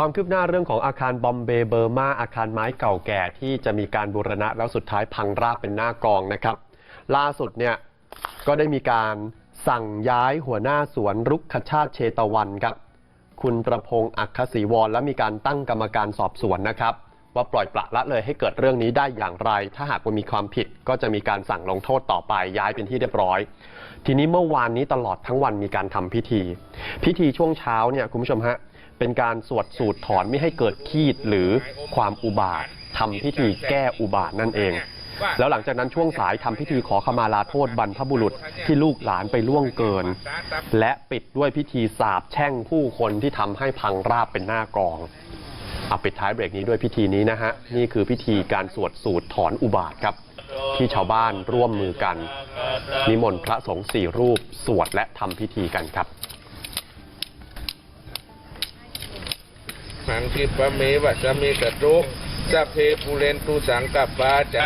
ความคืบหน้าเรื่องของอาคารบอมเบย์เบอร์มาอาคารไม้เก่าแก่ที่จะมีการบูรณะแล้วสุดท้ายพังราบเป็นหน้ากองนะครับ ล่าสุดเนี่ยก็ได้มีการสั่งย้ายหัวหน้าสวนรุกขชาติเชตวันครับ คุณประพงศ์อักขศรีวรและมีการตั้งกรรมการสอบสวนนะครับ ว่าปล่อยปละละเลยให้เกิดเรื่องนี้ได้อย่างไร ถ้าหากว่ามีความผิดก็จะมีการสั่งลงโทษต่อไปย้ายเป็นที่เรียบร้อย ทีนี้เมื่อวานนี้ตลอดทั้งวันมีการทำพิธี พิธีช่วงเช้าเนี่ยคุณผู้ชมฮะเป็นการสวดสูตรถอนไม่ให้เกิดขีดหรือความอุบาททำพิธีแก้อุบาทนั่นเอง แล้วหลังจากนั้นช่วงสายทำพิธีขอขมาลาโทษบรรพบุรุษที่ลูกหลานไปล่วงเกิน และปิดด้วยพิธีสาบแช่งผู้คนที่ทำให้พังราบเป็นหน้ากอง เอาปิดท้ายเบรกนี้ด้วยพิธีนี้นะฮะ นี่คือพิธีการสวดสูตรถอนอุบาทครับ ที่ชาวบ้านร่วมมือกัน นิมนต์พระสงฆ์สี่รูป สวดและทำพิธีกันครับหังคิปะเมวัสมิตตุสัพเพปูเรนตูสังกัปปาจะ